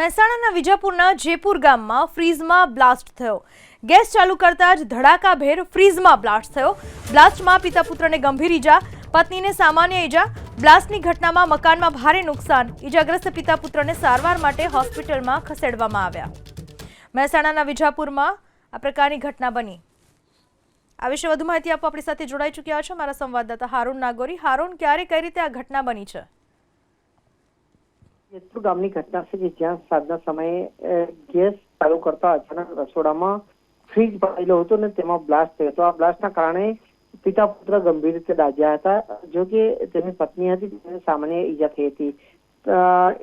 મહેસાણાના વિજાપુરના જેપુર ગામમાં ફ્રીઝમાં બ્લાસ્ટ થયો. ગેસ ચાલુ કરતા જ ધડાકાભેર ફ્રીઝમાં બ્લાસ્ટ થયો. બ્લાસ્ટમાં પિતા પુત્રને ગંભીર ઈજા, પત્નીને સામાન્ય ઈજા, બ્લાસ્ટની ઘટનામાં મકાનમાં ભારે નુકસાન, ઈજાગ્રસ્ત પિતા પુત્રને સારવાર માટે હોસ્પિટલમાં ખસેડવામાં આવ્યા. મહેસાણાના વિજાપુરમાં આ પ્રકારની ઘટના બની. આ વિશે વધુ માહિતી આપવા આપણી સાથે જોડાઈ ચૂક્યા છે મારા સંવાદદાતા હારૂન નાગોરી. હારૂન, ક્યારે કઈ રીતે આ ઘટના બની છે? જેતપુર ગામની ઘટના છે કે જ્યાં સાંજના સમયે ગેસ ચાલુ કરતા અચાનક રસોડામાં ફ્રીજ પડેલો હતો ને તેમાં બ્લાસ્ટ થયો હતો. આ બ્લાસ્ટના કારણે પિતા પુત્ર ગંભીર રીતે દાજ્યા હતા. જો કે તેમની પત્ની હતી તેને સામાન્ય ઈજા થઈ હતી.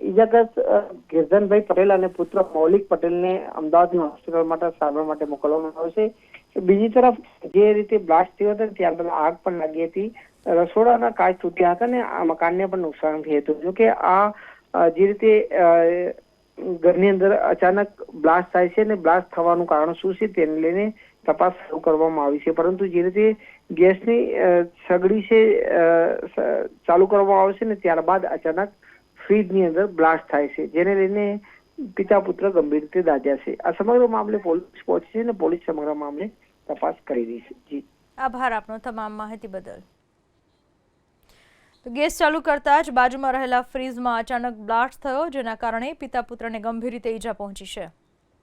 ઈજાગ્રસ્ત ગિરધનભાઈ પટેલ અને પુત્ર મૌલિક પટેલને અમદાવાદની હોસ્પિટલ માટે સારવાર માટે મોકલવામાં આવ્યો છે. બીજી તરફ, જે રીતે બ્લાસ્ટ થયો હતો ત્યારબાદ આગ પણ લાગી હતી. રસોડાના કાચ તૂટ્યા હતા અને આ મકાનને પણ નુકસાન થયું હતું. જો કે આ જે રીતે ઘરની અંદર અચાનક બ્લાસ્ટ થાય છે ને બ્લાસ્ટ થવાનું કારણ શું છે તેને લઈને તપાસ શરૂ કરવામાં આવી છે. પરંતુ જે રીતે ગેસની સગડી છે ચાલુ કરવામાં આવે છે ને ત્યારબાદ અચાનક ફ્રીજની અંદર બ્લાસ્ટ થાય છે, જેને લઈને પિતા પુત્ર ગંભીર રીતે દાજ્યા છે. આ સમગ્ર મામલે પોલીસ પહોંચી છે અને પોલીસ સમગ્ર મામલે તપાસ કરી રહી છે. જી. આભાર આપનો તમામ માહિતી બદલ. તો ગેસ ચાલુ કરતા જ બાજુમાં રહેલા ફ્રીજમાં અચાનક બ્લાસ્ટ થયો, જેના કારણે પિતા પુત્રને ગંભીર રીતે ઈજા પહોંચી છે.